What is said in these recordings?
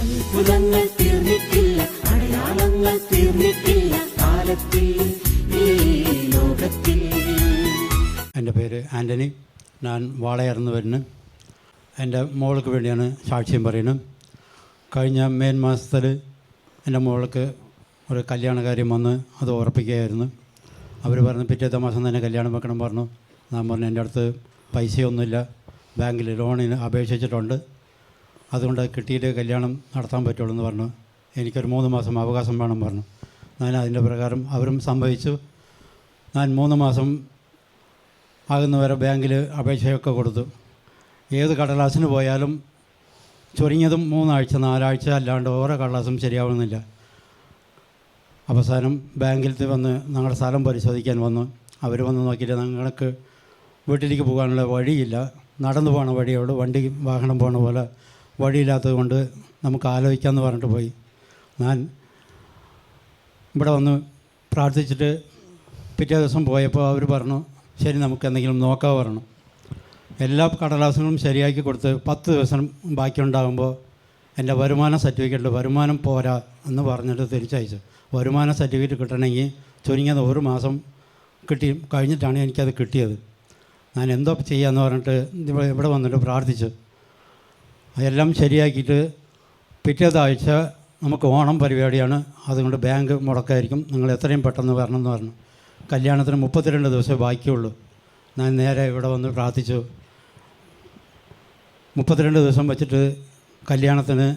അത്ഭുതങ്ങൾ തീർന്നിട്ടില്ല അടയാളങ്ങൾ തീർന്നിട്ടില്ല കാലത്തിൽ എന്റെ പേര് ആന്റണി. ഞാൻ വാളയർന്ന് വരുന്നു. എന്റെ മോൾക്ക് വേണ്ടിയാണ് സാക്ഷ്യം പറയുന്നത്. കഴിഞ്ഞ മെയ് മാസത്തിൽ എന്റെ മോൾക്ക് ഒരു കല്യാണകാര്യം വന്ന് അത് ഉറപ്പിക്കുകയായിരുന്നു. അവർ പറഞ്ഞു പിറ്റേത്തെ മാസം തന്നെ കല്യാണം വെക്കണം പറഞ്ഞു. ഞാൻ പറഞ്ഞു എന്റെ അടുത്ത് പൈസയൊന്നുമില്ല. ബാങ്കിൽ ലോണിന് അപേക്ഷിച്ചിട്ടുണ്ട്. അതുകൊണ്ട് അത് കിട്ടിയിട്ട് കല്യാണം നടത്താൻ പറ്റുള്ളൂ എന്ന് പറഞ്ഞു. എനിക്കൊരു മൂന്ന് മാസം അവകാശം വേണം പറഞ്ഞു. ഞാൻ അതിന്റെ പ്രകാരം അവരും സംഭവിച്ചു. ഞാൻ മൂന്ന് മാസം ആകുന്നവരെ ബാങ്കിൽ അപേക്ഷയൊക്കെ കൊടുത്തു. ഏത് കടലാസിന് പോയാലും ചുരുങ്ങിയതും മൂന്നാഴ്ച നാലാഴ്ച അല്ലാണ്ട് ഓരോ കടലാസും ശരിയാവുന്നില്ല. അവസാനം ബാങ്കിലത്തെ വന്ന് ഞങ്ങളുടെ സ്ഥലം പരിശോധിക്കാൻ വന്നു. അവർ വന്ന് നോക്കിയിട്ട് ഞങ്ങൾക്ക് വീട്ടിലേക്ക് പോകാനുള്ള വഴിയില്ല. നടന്നു പോകണ വഴിയുള്ളൂ വണ്ടി വാഹനം പോകണ പോലെ വഴിയില്ലാത്തത് കൊണ്ട് നമുക്ക് ആലോചിക്കാമെന്ന് പറഞ്ഞിട്ട് പോയി. ഞാൻ ഇവിടെ വന്ന് പ്രാർത്ഥിച്ചിട്ട് പിറ്റേ ദിവസം പോയപ്പോൾ അവർ പറഞ്ഞു ശരി നമുക്ക് എന്തെങ്കിലും നോക്കാൻ പറഞ്ഞു. എല്ലാ കടലാസുകളും ശരിയാക്കി കൊടുത്ത് പത്ത് ദിവസം ബാക്കിയുണ്ടാകുമ്പോൾ എന്റെ വരുമാന സർട്ടിഫിക്കറ്റിൽ വരുമാനം പോരാ എന്ന് പറഞ്ഞിട്ട് തിരിച്ചയച്ചു. വരുമാന സർട്ടിഫിക്കറ്റ് കിട്ടണമെങ്കിൽ ചുരുങ്ങിയത് ഒരു മാസം കിട്ടി കഴിഞ്ഞിട്ടാണ് എനിക്കത് കിട്ടിയത്. ഞാൻ എന്തോ ചെയ്യാമെന്ന് പറഞ്ഞിട്ട് ഇവിടെ വന്നിട്ട് പ്രാർത്ഥിച്ചു. അതെല്ലാം ശരിയാക്കിയിട്ട് പിറ്റേതാഴ്ച നമുക്ക് ഓണം പരിപാടിയാണ്. അതുകൊണ്ട് ബാങ്ക് മുടക്കായിരിക്കും. നിങ്ങൾ എത്രയും പെട്ടെന്ന് വരണം എന്ന് പറഞ്ഞു. കല്യാണത്തിന് മുപ്പത്തിരണ്ട് ദിവസമേ ബാക്കിയുള്ളൂ. ഞാൻ നേരെ ഇവിടെ വന്ന് പ്രാർത്ഥിച്ചു. മുപ്പത്തിരണ്ട് ദിവസം വെച്ചിട്ട് കല്യാണത്തിന്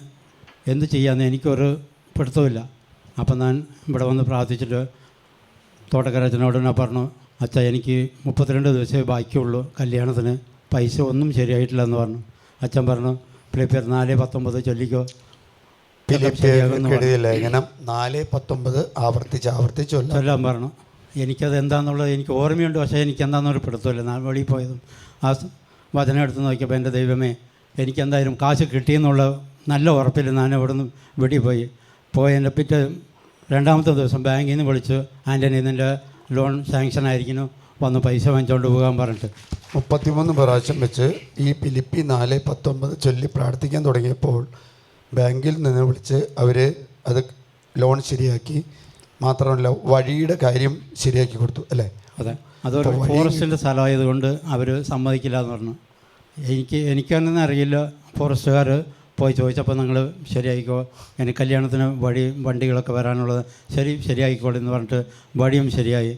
എന്ത് ചെയ്യാമെന്ന് എനിക്കൊരു പിടുത്തമില്ല അപ്പം ഞാൻ ഇവിടെ വന്ന് പ്രാർത്ഥിച്ചിട്ട് തോട്ടക്കരച്ചനോട് ഞാൻ പറഞ്ഞു അച്ഛ എനിക്ക് മുപ്പത്തിരണ്ട് ദിവസമേ ബാക്കിയുള്ളൂ. കല്യാണത്തിന് പൈസ ഒന്നും ശരിയായിട്ടില്ല എന്ന് പറഞ്ഞു. അച്ഛൻ പറഞ്ഞു ഫിലിപ്പിയർ നാല് പത്തൊമ്പത് ചൊല്ലിക്കോ? ലേഖനം നാല് പത്തൊമ്പത് ആവർത്തിച്ച് ആവർത്തിച്ച് ചൊല്ലാൻ പറഞ്ഞു എനിക്കത് എന്താണെന്നുള്ളത് എനിക്ക് ഓർമ്മയുണ്ട്. പക്ഷേ എനിക്ക് എന്താണെന്നൊരു പിടുത്തമില്ല ഞാൻ വെളിയിൽ പോയതും. ആ വചനം എടുത്ത് നോക്കിയപ്പോൾ എന്റെ ദൈവമേ എനിക്ക് എന്തായാലും കാശ് കിട്ടിയെന്നുള്ള നല്ല ഉറപ്പിൽ ഞാൻ ഇവിടുന്ന് വെടി പോയി പോയി എന്റെ പിറ്റേ രണ്ടാമത്തെ ദിവസം ബാങ്കിൽ നിന്ന് വിളിച്ച് ആന്റണി നിന്റെ ലോൺ സാങ്ഷൻ ആയിരിക്കുന്നു. വന്ന് പൈസ വാങ്ങിച്ചുകൊണ്ട് പോകാൻ പറഞ്ഞിട്ട്. മുപ്പത്തിമൂന്ന് പ്രാവശ്യം വെച്ച് ഈ ഫിലിപ്പി നാല് പത്തൊമ്പത് ചൊല്ലി പ്രാർത്ഥിക്കാൻ തുടങ്ങിയപ്പോൾ ബാങ്കിൽ നിന്ന് വിളിച്ച് അവർ അത് ലോൺ ശരിയാക്കി. മാത്രമല്ല വഴിയുടെ കാര്യം ശരിയാക്കി കൊടുത്തു അല്ലേ? അതെ. അതൊരു ഫോറസ്റ്റിന്റെ സ്ഥലമായതുകൊണ്ട് അവർ സമ്മതിക്കില്ല എന്ന് പറഞ്ഞു. എനിക്ക് എനിക്കൊന്നും അറിയില്ല. ഫോറസ്റ്റുകാർ പോയി ചോദിച്ചപ്പോൾ നിങ്ങൾ ശരിയായിക്കോ? എനിക്ക് കല്യാണത്തിന് വഴി വണ്ടികളൊക്കെ വരാനുള്ളത് ശരി ശരിയായിക്കോളെ എന്ന് പറഞ്ഞിട്ട് വഴിയും ശരിയായി.